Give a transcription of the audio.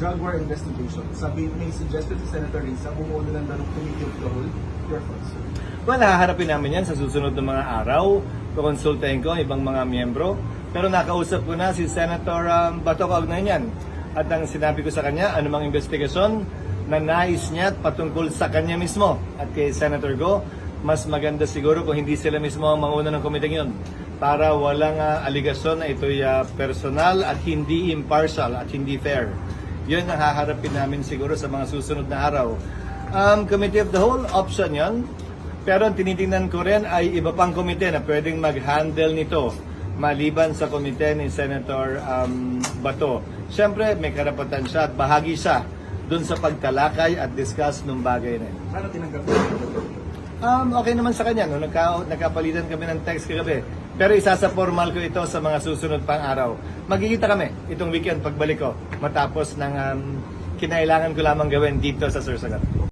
drug war investigation. Sabi, may suggested si Senator Risa, bumuo na lang daw ng committee of the whole. Your thoughts, sir? Well, haharapin namin yan sa susunod ng mga araw. Kukonsultahin ko ang ibang mga miyembro. Pero nakausap ko na si Senator um, Bato kaugnay niyan. At ang sinabi ko sa kanya, anumang investigasyon na nais niya at patungkol sa kanya mismo. At kay Senator Go, mas maganda siguro kung hindi sila mismo ang mauna ng komiteng yun. Para walang ah, aligasyon na ito'y ah, personal at hindi impartial at hindi fair. Yun ang haharapin namin siguro sa mga susunod na araw. Um, Committee of the Whole, option yon. Pero ang tinitingnan ko rin ay iba pang komite na pwedeng mag-handle nito maliban sa komite ni Senator um, Bato. Siyempre, may karapatan siya at bahagi siya dun sa pagtalakay at discuss ng bagay na yun. Paano tinanggap? Um, okay naman sa kanya, no? Nagka, nagkapalitan kami ng text kagabi. Pero isa sa formal ko ito sa mga susunod pang araw. Magkikita kami itong weekend pagbalik ko matapos ng um, kinailangan ko lamang gawin dito sa Sursagat.